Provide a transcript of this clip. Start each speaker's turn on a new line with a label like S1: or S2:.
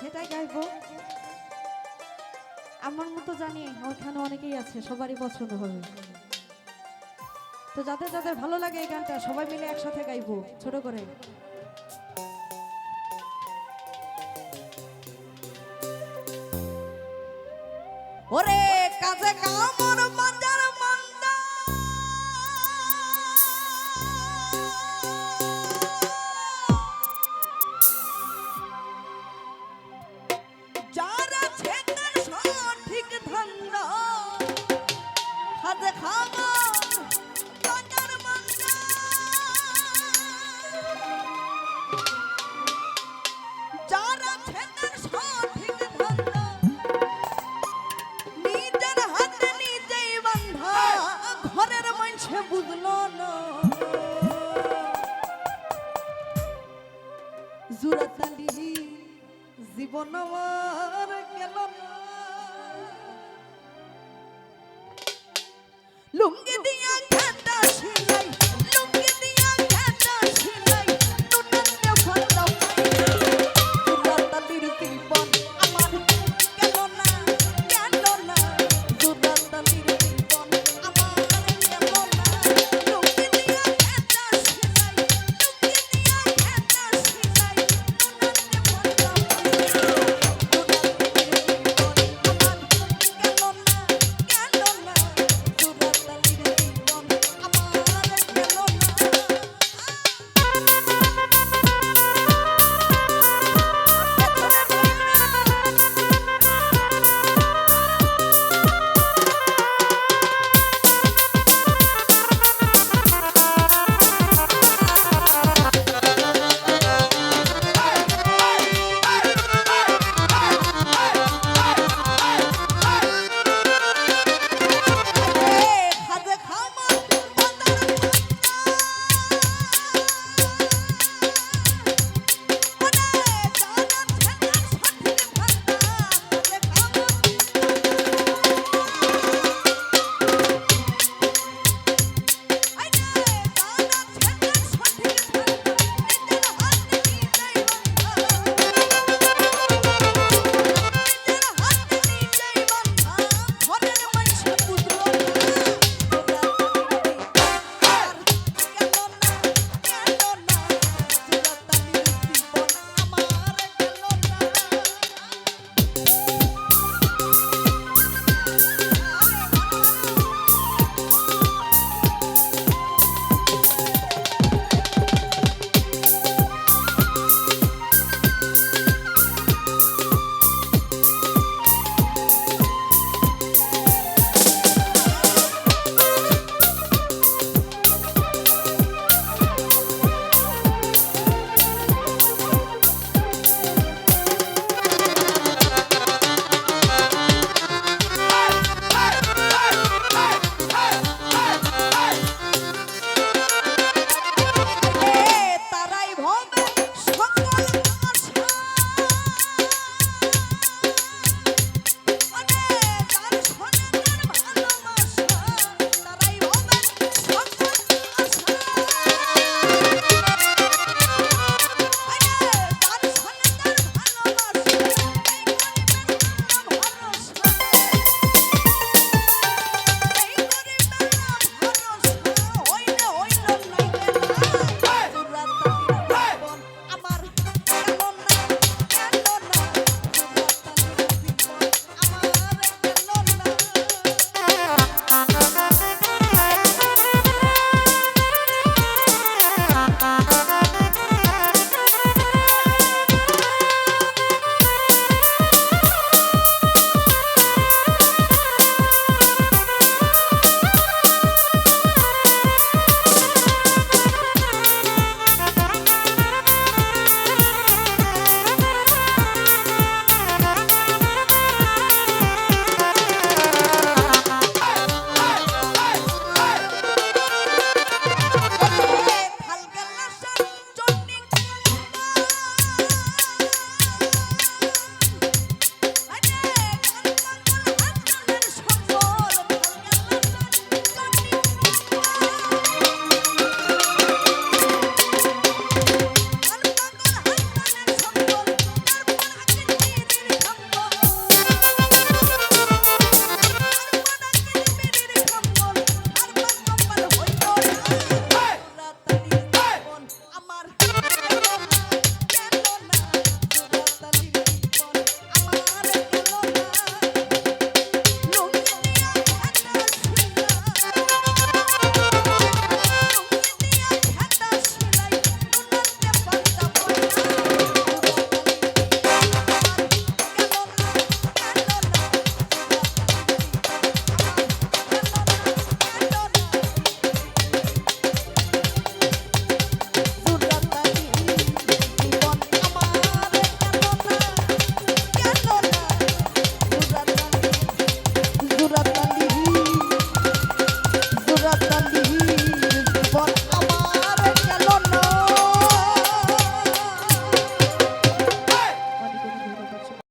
S1: সেটাই গাইব। আমার মতো জানি ওইখানে অনেকেই আছে, সবারই পছন্দ হবে। তো যাদের যাদের ভালো লাগে এই গানটা, সবাই মিলে একসাথে গাইবো, ছোট করে। ওরে কাজে জীবন